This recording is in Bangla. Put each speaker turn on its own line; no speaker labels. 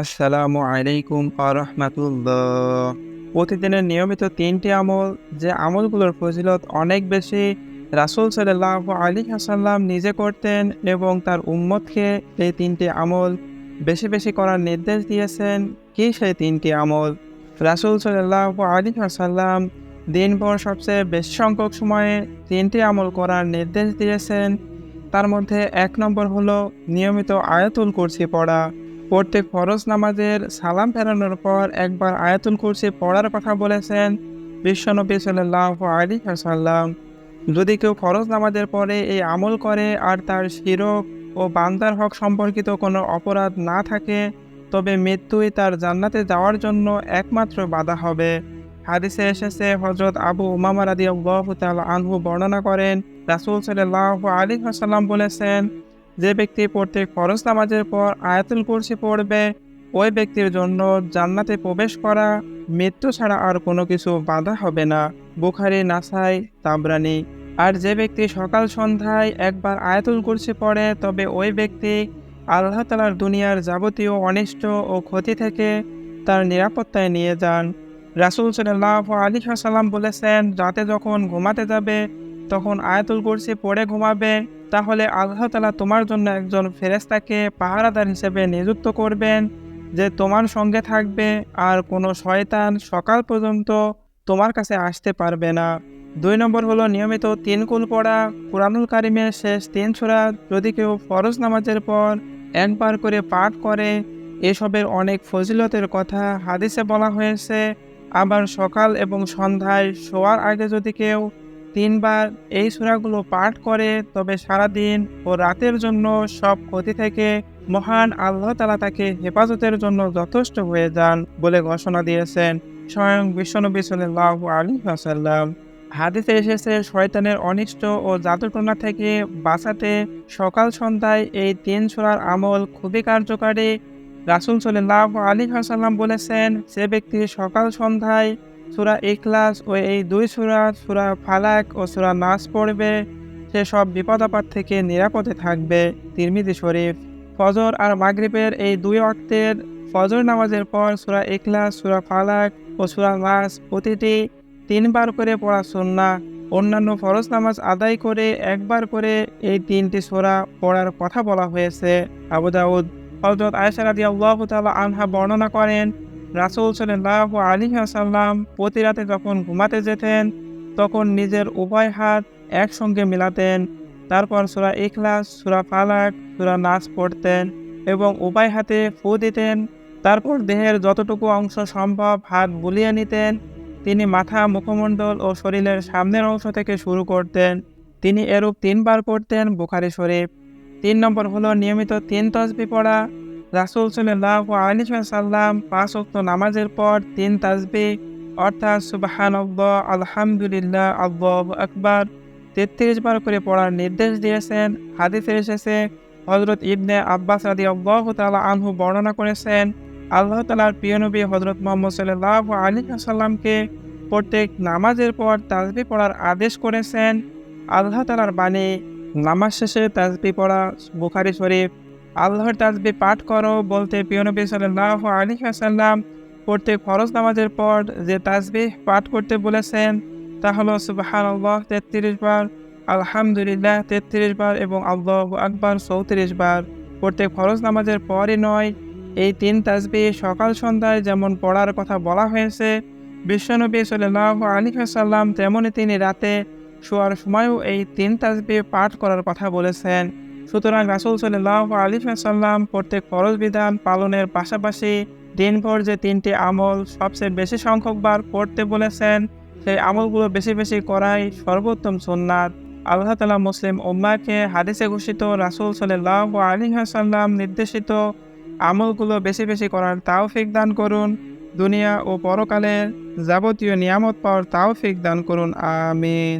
আসসালামু আলাইকুম আরহামাতুল্লাহ প্রতিদিনের নিয়মিত তিনটি আমল, যে আমলগুলোর ফজিলত অনেক বেশি রাসূল সাল্লাহ আলী হাসাল্লাম নিজে করতেন এবং তার উম্মতকে এই তিনটি আমল বেশি বেশি করার নির্দেশ দিয়েছেন। কি সেই তিনটি আমল? রাসূল সাল্লাহ আলী হাসাল্লাম দিনভর সবচেয়ে বেশি সংখ্যক সময়ে তিনটি আমল করার নির্দেশ দিয়েছেন। তার মধ্যে এক নম্বর হলো নিয়মিত আয়াতুল কুরসি পড়া। প্রত্যেক ফরজ নামাজের সালাম ফেরানোর পর একবার আয়াতুল কুরসি পড়ার কথা বলেছেন বিশ্বনবী সাল্লাহ আলী সাল্লাম যদি কেউ ফরজ নামাজের পরে এই আমল করে আর তার শিরক ও বান্দার হক সম্পর্কিত কোনো অপরাধ না থাকে, তবে মৃত্যুই তার জান্নাতে যাওয়ার জন্য একমাত্র বাধা হবে। হাদিসে এসেছে হজরত আবু উমামা রাদি আল্লাহ আনহু বর্ণনা করেন, রাসুল সাল্লাহ আলী সাল্লাম বলেছেন যে ব্যক্তি প্রত্যেক ফরজ নামাজের পর আয়াতুল কুরসি পড়বে, ওই ব্যক্তির জন্য জান্নাতে প্রবেশ করা, মৃত্যু ছাড়া আর কোনো কিছু বাধা হবে না। বুখারি, নাসাই তাবরানি আর যে ব্যক্তি সকাল সন্ধ্যায় একবার আয়াতুল কুরসি পড়ে, তবে ওই ব্যক্তি আল্লাহ তালার দুনিয়ার যাবতীয় অনিষ্ট ও ক্ষতি থেকে তার নিরাপত্তায় নিয়ে যান। রাসুল সাল্লাহ আলী সাল্লাম বলেছেন, রাতে যখন ঘুমাতে যাবে, তখন আয়াতুল কুরসি পড়ে ঘুমাবে তাহলে আল্লাহ তালা তোমার জন্য একজন ফেরেস্তাকে পাহারাদার হিসেবে নিযুক্ত করবেন, যে তোমার সঙ্গে থাকবে আর কোনো শয়তান সকাল পর্যন্ত তোমার কাছে আসতে পারবে না। দুই নম্বর হলো নিয়মিত তিন কুল পড়া, কোরআনুল কারিমের শেষ তিন ছোড়া যদি কেউ ফরজ নামাজের পর একবার করে পাঠ করে, এসবের অনেক ফজিলতের কথা হাদিসে বলা হয়েছে। আবার সকাল এবং সন্ধ্যায় শোয়ার আগে যদি কেউ তিনবার এই সূরাগুলো পাঠ করে, তবে সারাদিন ও রাতের জন্য সব ক্ষতি থেকে মহান আল্লাহ তালা তাকে হেফাজতের জন্য যথেষ্ট হয়ে যান বলে ঘোষণা দিয়েছেন স্বয়ং বিশ্বনবী সাল্লাহ আলী আসাল্লাম হাদিসে এসেছে, শয়তানের অনিষ্ট ও জাদুটনা থেকে বাঁচাতে সকাল সন্ধ্যায় এই তিন সূরার আমল খুবই কার্যকারী। রাসুল সাল্লাহ আলী হাসাল্লাম বলেছেন সে ব্যক্তি সকাল সন্ধ্যায় সুরা ইখলাস ও এই দুই সুরা সুরা ফালাক ও সুরা নাস পড়বে। সে সব বিপদ আপদ থেকে নিরাপদে থাকবে তিরমিদি শরীফ। ফজর আর মাগরিবের এই দুই অক্তের ফজর নামাজের পর সুরা ইখলাস, সুরা ফালাক ও সুরা নাস প্রতিটি তিনবার করে পড়া সুন্না অন্যান্য ফরজ নামাজ আদায় করে একবার করে এই তিনটি সোরা পড়ার কথা বলা হয়েছে। আবু দাউদ হজরত আয়সা রাদি আল্লাহ তালা আনহা বর্ণনা করেন রাসুল সাল্লাহ আলী আসাল্লাম প্রতি রাতে যখন ঘুমাতে যেতেন, তখন নিজের উভয় হাত একসঙ্গে মিলাতেন। তারপর সুরা ইখলাস, সুরা ফালাক, সুরা নাচ পড়তেন এবং উভয় হাতে ফু দিতেন। তারপর দেহের যতটুকু অংশ সম্ভব হাত বুলিয়ে নিতেন। তিনি মাথা, মুখমণ্ডল ও শরীরের সামনের অংশ থেকে শুরু করতেন। তিনি এরূপ তিনবার করতেন বুখারি শরীফ। তিন নম্বর হলো নিয়মিত তিন তসবি পড়া। রাসুল সাল্লাহ আলী সাল্লাম পাঁচ অক্ত নামাজের পর তিন তাসবি অর্থাৎ সুবাহান আলহামদুলিল্লাহ, আল্লাহ আকবার, তেত্রিশ বার করে পড়ার নির্দেশ দিয়েছেন, হাদিসে এসেছে হজরত ইবনে আব্বাস রাদি আল্লাহ তালা আনহু বর্ণনা করেছেন, আল্লাহ তালার প্রিয় নবী হজরত মোহাম্মদ সাল্লাহ আলী সাল্লামকে প্রত্যেক নামাজের পর তাজবি পড়ার আদেশ করেছেন। আল্লাহ তালার বাণী, নামাজ শেষে তাজবি পড়া, বুখারি শরীফ আল্লাহর তাসবি পাঠ করো, বলতে পিয়নবী সাল্লাহ আলী আসাল্লাম প্রত্যেক ফরজ নামাজের পর যে তাসবি পাঠ করতে বলেছেন, তা হলো সুবাহান আল্লাহ তেত্রিশ বার, আলহামদুলিল্লাহ তেত্রিশ বার এবং আল্লাহ আকবার চৌত্রিশ বার। প্রত্যেক ফরজ নামাজের পরই নয়, এই তিন তাসবি সকাল সন্ধ্যায় যেমন পড়ার কথা বলা হয়েছে বিশ্বনবী সাল্লাহ আলী আসাল্লাম তেমনই তিনি রাতে শোয়ার সময়ও এই তিন তাসবি পাঠ করার কথা বলেছেন। সুতরাং রাসুল সাল্লাহ আলী সাল্লাম প্রত্যেক ফরজ বিধান পালনের পাশাপাশি দিনভর যে তিনটি আমল সবচেয়ে বেশি সংখ্যকবার পড়তে বলেছেন, সেই আমলগুলো বেশি বেশি করাই সর্বোত্তম সুন্নাত। আল্লাহ তালা মুসলিম উম্মাকে হাদিসে ঘোষিত রাসুল সাল্লাহ আলী সাল্লাম নির্দেশিত আমলগুলো বেশি বেশি করার তাওফিক দান করুন, দুনিয়া ও পরকালের যাবতীয় নিয়ামত পাওয়ার তাওফিক দান করুন, আমিন।